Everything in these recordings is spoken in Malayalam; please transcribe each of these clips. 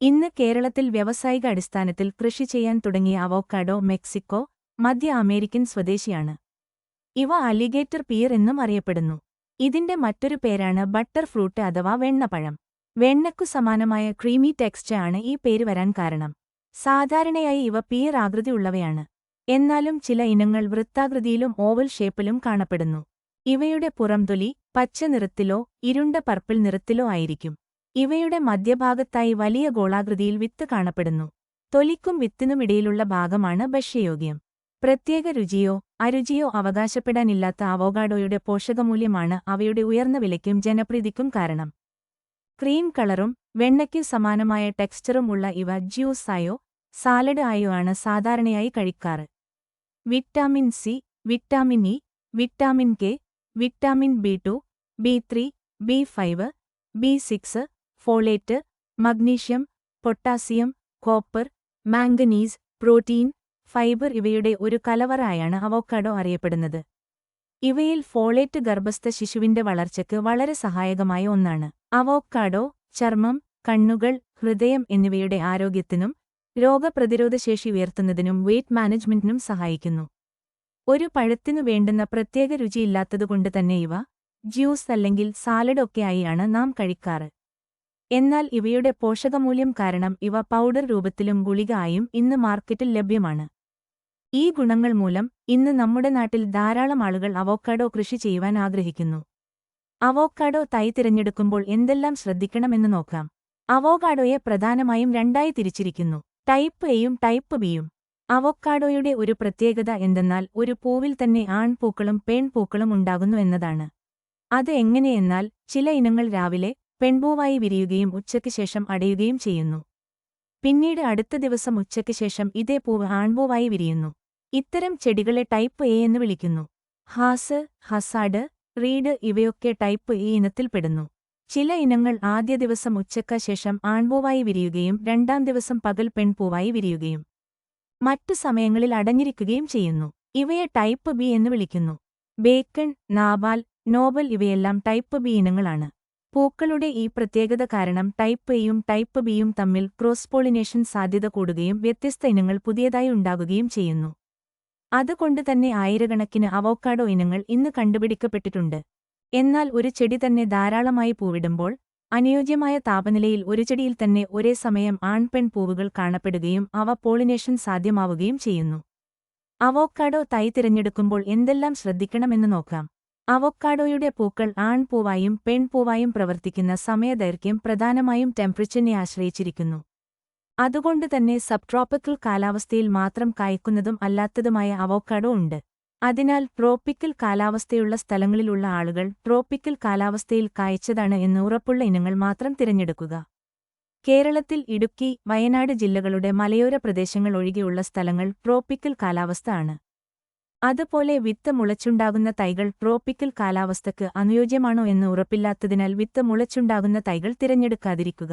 ഇന്ന് കേരളത്തിൽ വ്യാവസായിക അടിസ്ഥാനത്തിൽ കൃഷി ചെയ്യാൻ തുടങ്ങിയ അവോക്കാഡോ മെക്സിക്കോ മധ്യ അമേരിക്കൻ സ്വദേശിയാണ്. ഇവ അലിഗേറ്റർ പിയർ എന്നും അറിയപ്പെടുന്നു. ഇതിന്റെ മറ്റൊരു പേരാണ് ബട്ടർ ഫ്രൂട്ട് അഥവാ വെണ്ണപ്പഴം. വെണ്ണക്കു സമാനമായ ക്രീമി ടെക്സ്ചർ ആണ് ഈ പേര് വരാൻ കാരണം. സാധാരണയായി ഇവ പിയർ ആകൃതിയുള്ളവയാണ് എന്നാലും ചില ഇനങ്ങൾ വൃത്താകൃതിയിലും ഓവൽ ഷേപ്പിലും കാണപ്പെടുന്നു. ഇവയുടെ പുറംതൊലി പച്ച നിറത്തിലോ ഇരുണ്ട പർപ്പിൾ നിറത്തിലോ ആയിരിക്കും. ഇവയുടെ മധ്യഭാഗത്തായി വലിയ ഗോളാകൃതിയിൽ വിത്ത് കാണപ്പെടുന്നു. തൊലിക്കും വിത്തിനുമിടയിലുള്ള ഭാഗമാണ് ഭക്ഷ്യയോഗ്യം. പ്രത്യേക രുചിയോ അരുചിയോ അവകാശപ്പെടാനില്ലാത്ത അവോഗാഡോയുടെ പോഷകമൂല്യമാണ് അവയുടെ ഉയർന്ന വിലയ്ക്കും ജനപ്രീതിക്കും കാരണം. ക്രീം കളറും വെണ്ണയ്ക്ക് സമാനമായ ടെക്സ്ചറും ഉള്ള ഇവ ജ്യൂസായോ സാലഡ് ആയോ ആണ് സാധാരണയായി കഴിക്കാറ്. Vitamin C vitamin E vitamin K vitamin B two B three B five B six folate magnesium potassium copper manganese protein fibre ഇവയുടെ ഒരു കലവറായാണ് അവോക്കാഡോ അറിയപ്പെടുന്നത്. ഇവയിൽ ഫോളേറ്റ് ഗർഭസ്ഥ ശിശുവിന്റെ വളർച്ചയ്ക്ക് വളരെ സഹായകമായ ഒന്നാണ്. അവോക്കാഡോ ചർമ്മം കണ്ണുകൾ ഹൃദയം എന്നിവയുടെ ആരോഗ്യത്തിനും രോഗപ്രതിരോധശേഷി ഉയർത്തുന്നതിനും വെയ്റ്റ് മാനേജ്മെന്റിനും സഹായിക്കുന്നു. ഒരു പഴത്തിനു വേണ്ടുന്ന പ്രത്യേക രുചിയില്ലാത്തതുകൊണ്ട് തന്നെ ഇവ ജ്യൂസ് അല്ലെങ്കിൽ സാലഡ് ഒക്കെയായാണ് നാം കഴിക്കാറ്. എന്നാൽ ഇവയുടെ പോഷകമൂല്യം കാരണം ഇവ പൗഡർ രൂപത്തിലും ഗുളിക ആയും ഇന്ന് മാർക്കറ്റിൽ ലഭ്യമാണ്. ഈ ഗുണങ്ങൾ മൂലം ഇന്ന് നമ്മുടെ നാട്ടിൽ ധാരാളം ആളുകൾ അവോക്കാഡോ കൃഷി ചെയ്യുവാൻ ആഗ്രഹിക്കുന്നു. അവോക്കാഡോ തൈ തിരഞ്ഞെടുക്കുമ്പോൾ എന്തെല്ലാം ശ്രദ്ധിക്കണമെന്ന് നോക്കാം. അവോക്കാഡോയെ പ്രധാനമായും രണ്ടായി തിരിച്ചിരിക്കുന്നു. ടൈപ്പ് എയും ടൈപ്പ് ബിയും. അവോക്കാഡോയുടെ ഒരു പ്രത്യേകത എന്തെന്നാൽ ഒരു പൂവിൽ തന്നെ ആൺപൂക്കളും പെൺപൂക്കളും ഉണ്ടാകുന്നു എന്നതാണ്. അത് എങ്ങനെയെന്നാൽ ചില ഇനങ്ങൾ രാവിലെ പെൺപൂവായി വിരിയുകയും ഉച്ചയ്ക്ക് ശേഷം അടയുകയും ചെയ്യുന്നു. പിന്നീട് അടുത്ത ദിവസം ഉച്ചയ്ക്ക് ശേഷം ഇതേ പൂവ് ആൺപൂവായി വിരിയുന്നു. ഇത്തരം ചെടികളെ ടൈപ്പ് എ എന്ന് വിളിക്കുന്നു. ഹാസ് ഹസാഡ് റീഡ് ഇവയൊക്കെ ടൈപ്പ് എ ഇനത്തിൽപ്പെടുന്നു ചില ഇനങ്ങൾ ആദ്യ ദിവസം ഉച്ചയ്ക്ക് ശേഷം ആൺപൂവായി വിരിയുകയും രണ്ടാം ദിവസം പകൽ പെൺപൂവായി വിരിയുകയും മറ്റു സമയങ്ങളിൽ അടഞ്ഞിരിക്കുകയും ചെയ്യുന്നു. ഇവയെ ടൈപ്പ് ബി എന്ന് വിളിക്കുന്നു. ബേക്കൺ നാബാൽ നോബൽ ഇവയെല്ലാം ടൈപ്പ് ബി ഇനങ്ങളാണ്. പൂക്കളുടെ ഈ പ്രത്യേകത കാരണം ടൈപ്പ് എയും ടൈപ്പ് ബിയും തമ്മിൽ ക്രോസ് പോളിനേഷൻ സാധ്യത കൂടുകയും വ്യത്യസ്ത ഇനങ്ങൾ പുതിയതായി ഉണ്ടാകുകയും ചെയ്യുന്നു. അതുകൊണ്ട് തന്നെ ആയിരക്കണക്കിന് അവോക്കാഡോ ഇനങ്ങൾ ഇന്ന് കണ്ടുപിടിക്കപ്പെട്ടിട്ടുണ്ട്. എന്നാൽ ഒരു ചെടി തന്നെ ധാരാളമായി പൂവിടുമ്പോൾ അനുയോജ്യമായ താപനിലയിൽ ഒരു ചെടിയിൽ തന്നെ ഒരേ സമയം ആൺപെൺ പൂവുകൾ കാണപ്പെടുകയും അവ പോളിനേഷൻ സാധ്യമാവുകയും ചെയ്യുന്നു. അവോക്കാഡോ തൈ തിരഞ്ഞെടുക്കുമ്പോൾ എന്തെല്ലാം ശ്രദ്ധിക്കണമെന്ന് നോക്കാം. അവോക്കാഡോയുടെ പൂക്കൾ ആൺപൂവായും പെൺപൂവായും പ്രവർത്തിക്കുന്ന സമയദൈർഘ്യം പ്രധാനമായും ടെമ്പറേച്ചറിനെ ആശ്രയിച്ചിരിക്കുന്നു. അതുകൊണ്ടുതന്നെ സബ്ട്രോപ്പിക്കൽ കാലാവസ്ഥയിൽ മാത്രം കായ്ക്കുന്നതും അല്ലാത്തതുമായ അവോക്കാഡോ ഉണ്ട്. അതിനാൽ ട്രോപ്പിക്കൽ കാലാവസ്ഥയുള്ള സ്ഥലങ്ങളിലുള്ള ആളുകൾ ട്രോപ്പിക്കൽ കാലാവസ്ഥയിൽ കായ്ച്ചതാണ് എന്ന് ഉറപ്പുള്ള ഇനങ്ങൾ മാത്രം തിരഞ്ഞെടുക്കുക. കേരളത്തിൽ ഇടുക്കി വയനാട് ജില്ലകളുടെ മലയോര പ്രദേശങ്ങൾ ഒഴികെയുള്ള സ്ഥലങ്ങൾ ട്രോപ്പിക്കൽ കാലാവസ്ഥ ആണ്. അതുപോലെ വിത്ത് മുളച്ചുണ്ടാകുന്ന തൈകൾ ട്രോപ്പിക്കൽ കാലാവസ്ഥയ്ക്ക് അനുയോജ്യമാണോ എന്ന് ഉറപ്പില്ലാത്തതിനാൽ വിത്ത് മുളച്ചുണ്ടാകുന്ന തൈകൾ തിരഞ്ഞെടുക്കാതിരിക്കുക.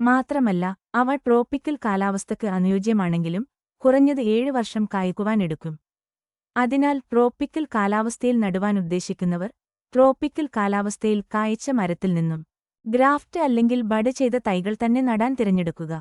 മാത്രമല്ല അവ ട്രോപ്പിക്കൽ കാലാവസ്ഥയ്ക്ക് അനുയോജ്യമാണെങ്കിലും കുറഞ്ഞത് ഏഴ് വർഷം കായ്ക്കുവാനെടുക്കും അതിനാൽ ട്രോപ്പിക്കൽ കാലാവസ്ഥയിൽ നടുവാൻ ഉദ്ദേശിക്കുന്നവർ ട്രോപ്പിക്കൽ കാലാവസ്ഥയിൽ കായ്ച്ച മരത്തിൽ നിന്നും ഗ്രാഫ്റ്റ് അല്ലെങ്കിൽ ബഡ് ചെയ്ത തൈകൾ തന്നെ നടാൻ തിരഞ്ഞെടുക്കുക.